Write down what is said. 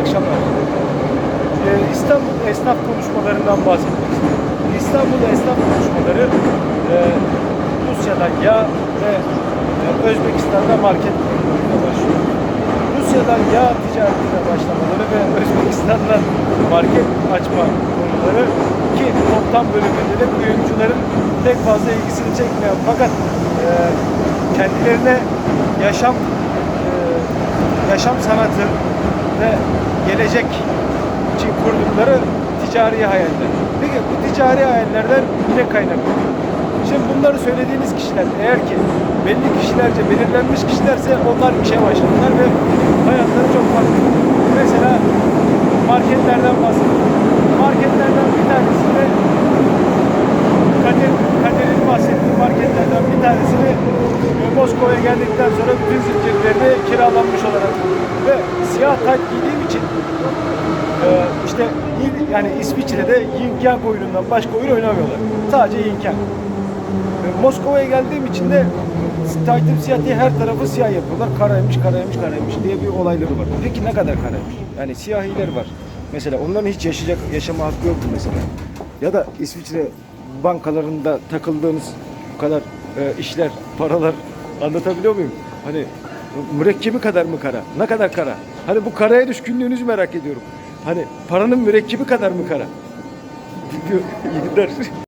akşamlar. Ee, İstanbul esnaf konuşmalarından bahsetmek istiyorum. İstanbul esnaf konuşmaları e, Rusya'dan yağ ve e, Özbekistan'da market başlıyor. Rusya'dan yağ ticaretine başlamaları ve Özbekistan'dan market açma konuları ki toptan bölümünde de kuyumcuların pek fazla ilgisini çekmeyen fakat e, kendilerine yaşam yaşam sanatı ve gelecek için kurdukları ticari hayaller. Peki bu ticari hayallerden ne kaynaklanıyor? Şimdi bunları söylediğiniz kişiler eğer ki belli kişilerce belirlenmiş kişilerse onlar işe başladılar ve hayatları çok farklı. Mesela marketlerden bahsedelim. Marketlerden bir tanesinde Kadir, Kadir'in bahsettiği marketlerden bir tanesini Moskova'ya geldikten sonra bütün zincirlerini ve siyah tayt giydiğim için e, işte yani İsviçre'de Yin Yang oyunundan başka oyun oynamıyorlar. Sadece Yin Yang. E, Moskova'ya geldiğim için de taytım siyah diye her tarafı siyah yapıyorlar. Karaymış, karaymış, karaymış diye bir olayları var. Peki ne kadar karaymış? Yani siyahiler var. Mesela onların hiç yaşayacak yaşama hakkı yok mu mesela? Ya da İsviçre bankalarında takıldığınız kadar e, işler, paralar anlatabiliyor muyum? Hani mürekkebi kadar mı kara? Ne kadar kara? Hani bu karaya düşkünlüğünüzü merak ediyorum. Hani paranın mürekkebi kadar mı kara? İyi.